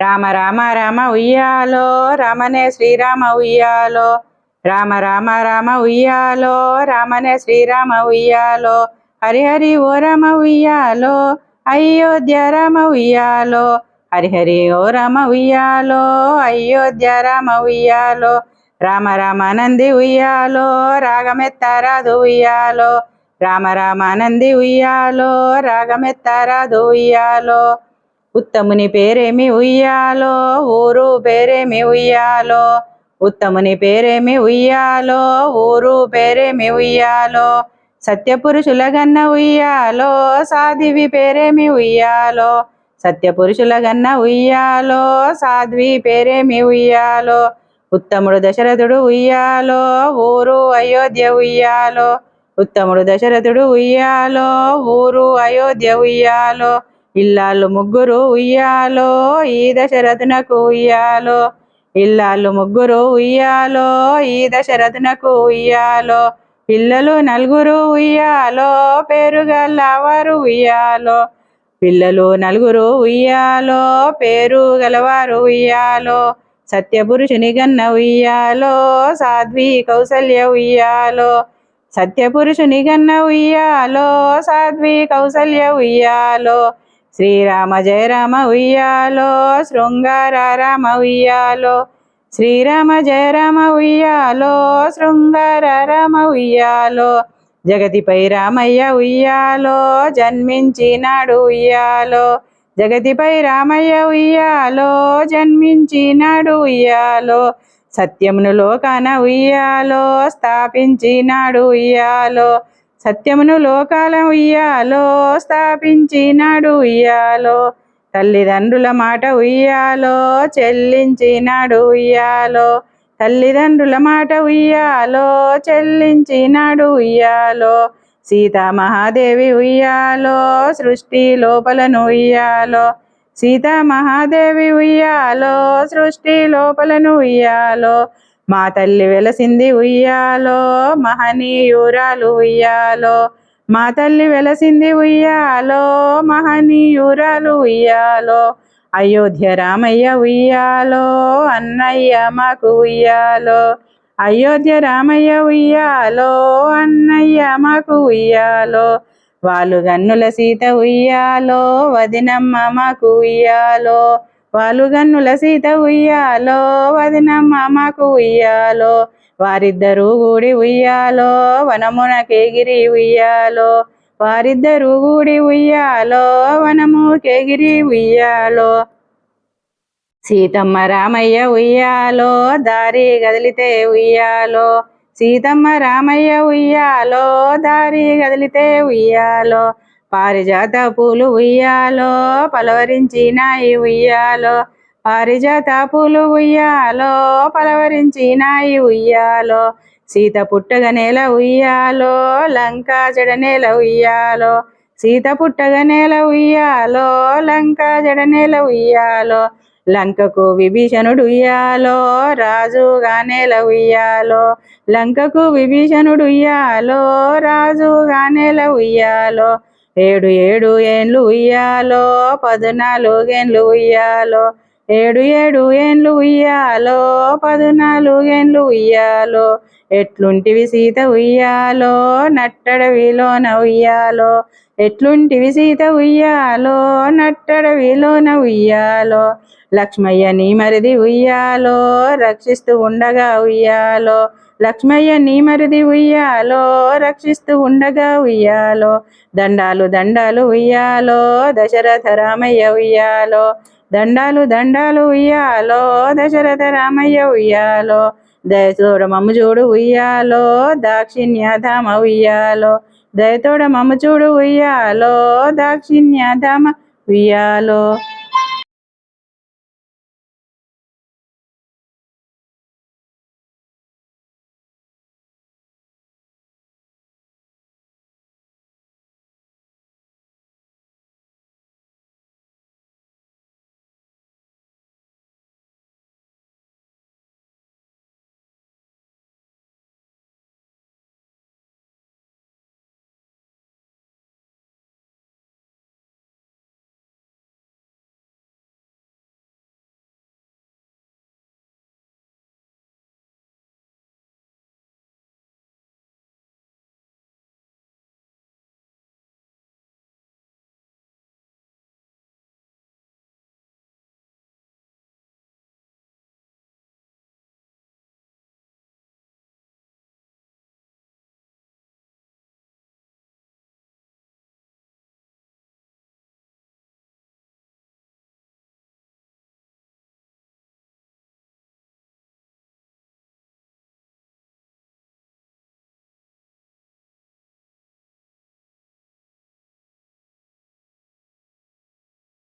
రామ రామ రామ ఉయ్యాలో రామనే శ్రీరామ ఉయ్యాలో. రామ రామ రామ ఉయ్యాలో రామనే శ్రీరామ ఉయ్యాలో. హరిహరి ఓ రామ ఉయ్యాలో అయోధ్య రామ ఉయ్యాలో. హరిహరి ఓ రామ ఉయ్యాలో అయోధ్య రామ ఉయ్యాలో. రామ రామ నంది ఉయ్యాలో రాగమెత్తరాదు ఉయ్యాలో. రామ రామ నంది ఉయ్యాలో రాగమెత్తరాదు ఉయ్యాలో. ఉత్తముని పేరేమి ఉయ్యాలో? ఊరు పేరేమి ఉయ్యాలో? ఉత్తముని పేరేమి ఉయ్యాలో? ఊరు పేరేమి ఉయ్యాలో? సత్యపురుషుల గన్న ఉయ్యాలో? సాధివి పేరేమి ఉయ్యాలో? సత్యపురుషుల గన్న ఉయ్యాలో? సాధ్వి పేరేమి ఉయ్యాలో? ఉత్తముడు దశరథుడు ఉయ్యాలో? ఊరు అయోధ్య ఉయ్యాలో? ఉత్తముడు దశరథుడు ఉయ్యాలో? ఊరు అయోధ్య ఉయ్యాలో? ఇల్లాలు ముగ్గురు ఉయ్యాలో ఈ దశరథునకు ఉయ్యాలో. ఇల్లాలు ముగ్గురు ఉయ్యాలో ఈ దశరథునకు ఉయ్యాలో. పిల్లలు నలుగురు ఉయ్యాలో పేరుగలవారు ఉయ్యాలో. పిల్లలు నలుగురు ఉయ్యాలో పేరు గలవారు ఉయ్యాలో. సత్యపురుషుని గన్న ఉయ్యాలో సాధ్వి కౌసల్య ఉయ్యాలో. సత్యపురుషుని గన్న ఉయ్యాలో సాధ్వి కౌసల్య ఉయ్యాలో. శ్రీరామ జయ రామ ఉయ్యాలో శృంగార రామ ఉయ్యాలో. శ్రీరామ జయ రామ ఉయ్యాలో శృంగార రామ ఉయ్యాలో. జగతిపై రామయ్య ఉయ్యాలో జన్మించినాడు ఉయ్యాలో. జగతిపై రామయ్య ఉయ్యాలో జన్మించినాడు ఉయ్యాలో. సత్యమును లోకాన ఉయ్యాలో స్థాపించినాడు ఉయ్యాలో. సత్యమును లోకాల ఉయ్యాలో స్థాపించినాడు ఉయ్యాలో. తల్లిదండ్రుల మాట ఉయ్యాలో చెల్లించినాడు ఉయ్యాలో. తల్లిదండ్రుల మాట ఉయ్యాలో చెల్లించినాడు ఉయ్యాలో. సీతామహాదేవి ఉయ్యాలో సృష్టి లోపలను ఉయ్యాలో. సీతామహాదేవి ఉయ్యాలో సృష్టి లోపలను ఉయ్యాలో. మా తల్లి వెలసింది ఉయ్యాలో మహనీయురాలు ఉయ్యాలో. మా తల్లి వెలసింది ఉయ్యాలో మహనీయురాలు ఉయ్యాలో. అయోధ్య రామయ్య ఉయ్యాలో అన్నయ్య మాకు ఉయ్యాలో. అయోధ్య రామయ్య ఉయ్యాలో అన్నయ్య మాకు ఉయ్యాలో. వాళ్ళు గన్నుల సీత ఉయ్యాలో వదినమ్మ మాకు ఉయ్యాలో. వాలుగన్నుల గన్నుల సీత ఉయ్యాలో వదినమ్మ మాకు ఉయ్యాలో వారిద్దరూ గూడి ఉయ్యాలో వనమున కేగిరి ఉయ్యాలో వారిద్దరూ గూడి ఉయ్యాలో వనము కేగిరి ఉయ్యాలో. సీతమ్మ రామయ్య ఉయ్యాలో దారి గదిలితే ఉయ్యాలో. సీతమ్మ రామయ్య ఉయ్యాలో దారి గదిలితే ఉయ్యాలో. పారిజాత పూలు ఉయ్యాలో పలవరించినాయి ఉయ్యాలో. పారిజాత పూలు ఉయ్యాలో పలవరించినాయి ఉయ్యాలో. సీత పుట్టగ నేల ఉయ్యాలో లంకా జడనేల ఉయ్యాలో. సీత పుట్టగ నేల ఉయ్యాలో లంకా జడనేల ఉయ్యాలో. లంకకు విభీషణుడు ఉయ్యాలో రాజుగా నేల ఉయ్యాలో. లంకకు విభీషణుడు ఉయ్యాలో రాజుగా నేల ఉయ్యాలో. ఏడు ఏడు ఏండ్లు ఉయ్యాలో పదునాలుగేండ్లు ఉయ్యాలో. ఏడు ఏడు ఏండ్లు ఉయ్యాలో పదునాలుగేండ్లు ఉయ్యాలో. ఎట్లుంటివి సీత ఉయ్యాలో నట్టడవిలోన ఉయ్యాలో. ఎట్లుంటివి సీత ఉయ్యాలో నట్టడవిలోన ఉయ్యాలో. లక్ష్మయ్య నీ మరిది ఉయ్యాలో రక్షిస్తూ ఉండగా ఉయ్యాలో. లక్ష్మయ్య నీ మరిది ఉయ్యాలో రక్షిస్తూ ఉండగా ఉయ్యాలో. దండాలు దండాలు ఉయ్యాలో దశరథ రామయ్య ఉయ్యాలో. దండాలు దండాలు ఉయ్యాలో దశరథ రామయ్య ఉయ్యాలో. దయతోడ మమ్మచూడు ఉయ్యాలో దాక్షిణ్యధామ ఉయ్యాలో. దయతోడ మమ్మ చూడు ఉయ్యాలో దాక్షిణ్యధామ ఉయ్యాలో.